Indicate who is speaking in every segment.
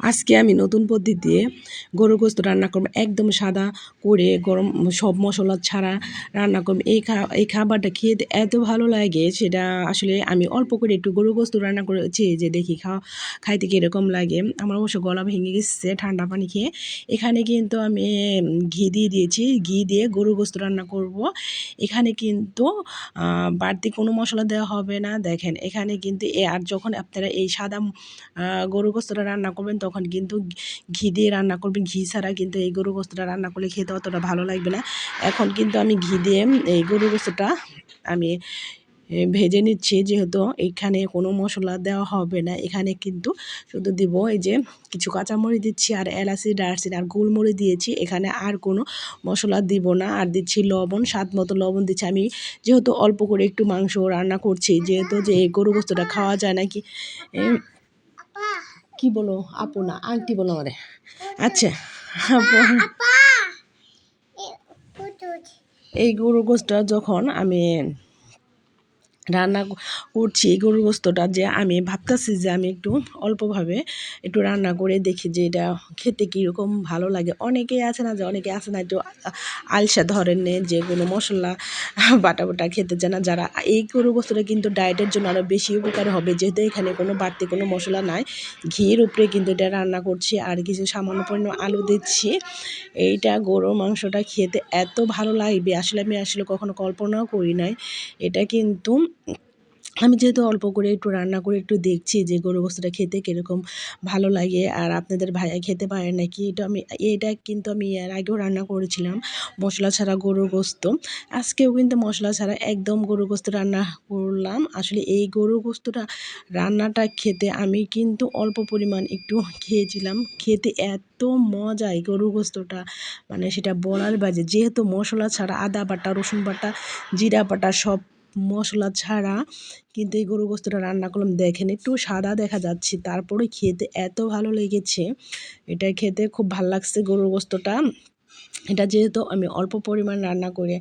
Speaker 1: আজকে আমি নতুন পদ্ধতিতে গরুর গোস্ত রান্না করব। একদম সাদা করে গরম সব মশলা ছাড়া রান্না করব। এই এই খাবারটা খেয়ে এত ভালো লাগে সেটা আসলে আমি অল্প করে একটু গরুর গোস্ত রান্না করেছি যে দেখি খাওয়া খাইতে কীরকম লাগে। আমার অবশ্য গলা ভেঙে গেছে ঠান্ডা পানি খেয়ে। এখানে কিন্তু আমি ঘি দিয়ে দিয়েছি। ঘি দিয়ে গরুর গোস্ত রান্না করব। এখানে কিন্তু বাড়তি কোনো মশলা দেওয়া হবে না। দেখেন, এখানে কিন্তু আর যখন আপনারা এই সাদা গরু গোস্তটা রান্না করবেন তখন কিন্তু ঘি দিয়ে রান্না করবেন ঘি ছাড়া কিন্তু এই গরু গোস্তটা রান্না করলে খেতে অতটা ভালো লাগবে না। এখন কিন্তু আমি ঘি দিয়ে এই গরু গোস্তটা আমি ভেজে নিচ্ছি। যেহেতু এখানে কোনো মশলা দেওয়া হবে না। এখানে কিন্তু শুধু দিব এই যে কিছু কাঁচামরিচ দিচ্ছি আর এলাচি, দারচিনি আর গোলমরিচ দিয়েছি। এখানে আর কোনো মশলা দিব না। আর দিচ্ছি লবণ, স্বাদ মতো লবণ দিচ্ছি। আমি যেহেতু অল্প করে একটু মাংস রান্না করছি, যেহেতু যে গরু গোস্তটা খাওয়া যায় নাকি কি বলো? আপু না আংটি বলো আমারে আচ্ছা এই গরু গোসটা যখন আমি রান্না করছি এই গরুর গোস্তটা যে আমি ভাবতেছি যে আমি একটু অল্পভাবে একটু রান্না করে দেখি যে এটা খেতে কীরকম ভালো লাগে। অনেকেই আছে না যে, অনেকে আছে না একটু আলসা ধরনের যে কোনো মশলা, বাটা বাটা খেতে চায় না যারা। এই গরুর গোস্তটা কিন্তু ডায়েটের জন্য আরও বেশি উপকার হবে। যেহেতু এখানে কোনো বাড়তি কোনো মশলা নাই, ঘিয়ের উপরে কিন্তু এটা রান্না করছি আর কিছু সামান্য পরিমাণ আলু দিচ্ছি। এইটা গরুর মাংসটা খেতে এত ভালো লাগবে। আসলে আমি আসলে কখনো কল্পনাও করি নাই। এটা কিন্তু আমি যেহেতু অল্প করে একটু রান্না করে একটু দেখছি যে গরু গোস্তটা খেতে কীরকম ভালো লাগে আর আপনাদের ভাইয়া খেতে পারে নাকি, এটা আমি, এটা কিন্তু আমি এর আগেও রান্না করেছিলাম মশলা ছাড়া গরুর গোস্ত আজকেও কিন্তু মশলা ছাড়া একদম গরুর গোস্ত রান্না করলাম। আসলে এই গরু গোস্তটা রান্নাটা খেতে আমি কিন্তু অল্প পরিমাণ একটু খেয়েছিলাম। খেতে এত মজা এই গরুর গোস্তটা মানে সেটা বলার বাজে। যেহেতু মশলা ছাড়া আদা বাটা, রসুন বাটা, জিরা বাটা সব মশলা ছাড়া কিন্তু এই গরু গোস্তটা রান্না করলাম। দেখেন, একটু সাদা দেখা যাচ্ছে, তারপরে খেতে এত ভালো লেগেছে। এটা খেতে খুব ভালো লাগছে গরুর গোস্তটা। এটা যেহেতু আমি অল্প পরিমাণ রান্না করে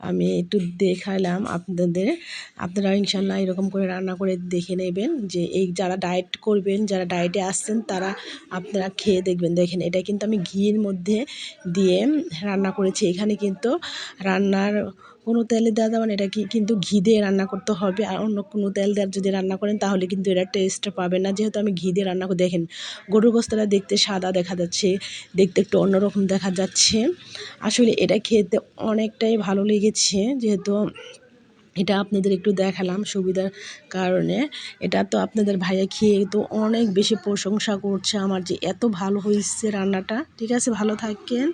Speaker 1: আমি একটু দেখালাম আপনাদের। আপনারা ইনশাল্লাহ এরকম করে রান্না করে দেখে নেবেন যে এই যারা ডায়েট করবেন, যারা ডায়েটে আসছেন, তারা আপনারা খেয়ে দেখবেন। দেখেন, এটা কিন্তু আমি ঘিয়ের মধ্যে দিয়ে রান্না করেছি। এখানে কিন্তু রান্নার কোনো তেলে দেওয়া যাবে না, এটা কি কিন্তু ঘি দিয়ে রান্না করতে হবে। আর অন্য কোনো তেল দেওয়ার যদি রান্না করেন, তাহলে কিন্তু এটা টেস্ট পাবে না। যেহেতু আমি ঘি দিয়ে রান্না করে, দেখেন, গরুর গোস্তটা দেখতে সাদা দেখা যাচ্ছে, দেখতে একটু অন্যরকম দেখা যাচ্ছে। আসলে এটা খেতে অনেকটাই ভালো লেগেছে, যেহেতু এটা আপনাদের একটু দেখালাম সুবিধার কারণে। এটা তো আপনাদের ভাইয়া খেয়ে তো অনেক বেশি প্রশংসা করছে আমার যে এত ভালো হয়েছে রান্নাটা। ঠিক আছে, ভালো থাকেন।